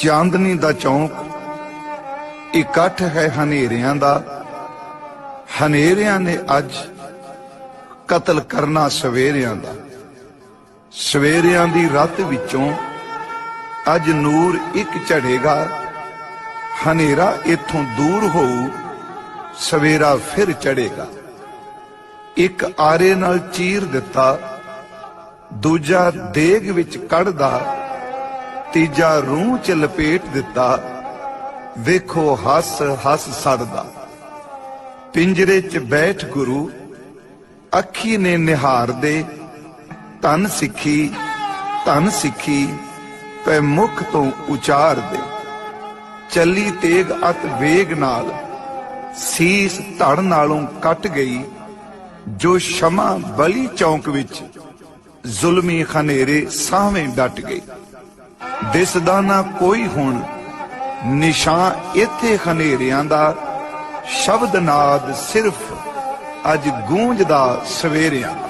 ਚਾਂਦਨੀ ਦਾ ਚੌਂਕ। ਇਕੱਠ ਹੈ ਹਨੇਰਿਆਂ ਦਾ। ਹਨੇਰਿਆਂ ਨੇ ਅੱਜ ਕਤਲ ਕਰਨਾ ਸਵੇਰਿਆਂ ਦਾ। ਸਵੇਰਿਆਂ ਦੀ ਰਾਤ ਵਿੱਚੋਂ ਅੱਜ ਨੂਰ ਇੱਕ ਝੜੇਗਾ ਹਨੇਰਾ ਇਥੋਂ ਦੂਰ ਹੋਊ, ਸਵੇਰਾ ਫਿਰ ਚੜੇਗਾ ਇੱਕ ਆਰੇ ਨਾਲ ਚੀਰ ਦਿੱਤਾ, ਦੂਜਾ ਦੇਗ ਵਿੱਚ ਕੱਢਦਾ ਤੀਜਾ ਰੂਹ ਚ ਲਪੇਟ ਦਿੱਤਾ। ਵੇਖੋ ਹੱਸ ਹੱਸ ਸੜਦਾ। ਪਿੰਜਰੇ 'ਚ ਬੈਠ ਗੁਰੂ, ਅੱਖੀ ਨੇ ਨਿਹਾਰ ਦੇ। ਧਨ ਸਿੱਖੀ ਧਨ ਸਿੱਖੀ, ਪੈ ਮੁਖ ਤੋਂ ਉਚਾਰ ਦੇ। ਚੱਲੀ ਤੇਗ ਅਤ ਵੇਗ ਨਾਲ, ਸੀਸ ਧੜ ਨਾਲੋਂ ਕੱਟ ਗਈ। ਜੋ ਸ਼ਮਾ ਬਲੀ ਚੌਂਕ ਵਿੱਚ, ਜ਼ੁਲਮੀ ਖਨੇਰੇ ਸਾਵੇਂ ਡਟ ਗਈ। ਦਿਸਦਾ ਨਾ ਕੋਈ ਹੁਣ। ਨਿਸ਼ਾਨ ਇੱਥੇ ਖਨੇਰਿਆਂ ਦਾ ਸ਼ਬਦ ਨਾਦ ਸਿਰਫ ਅੱਜ ਗੂੰਜਦਾ ਸਵੇਰਿਆਂ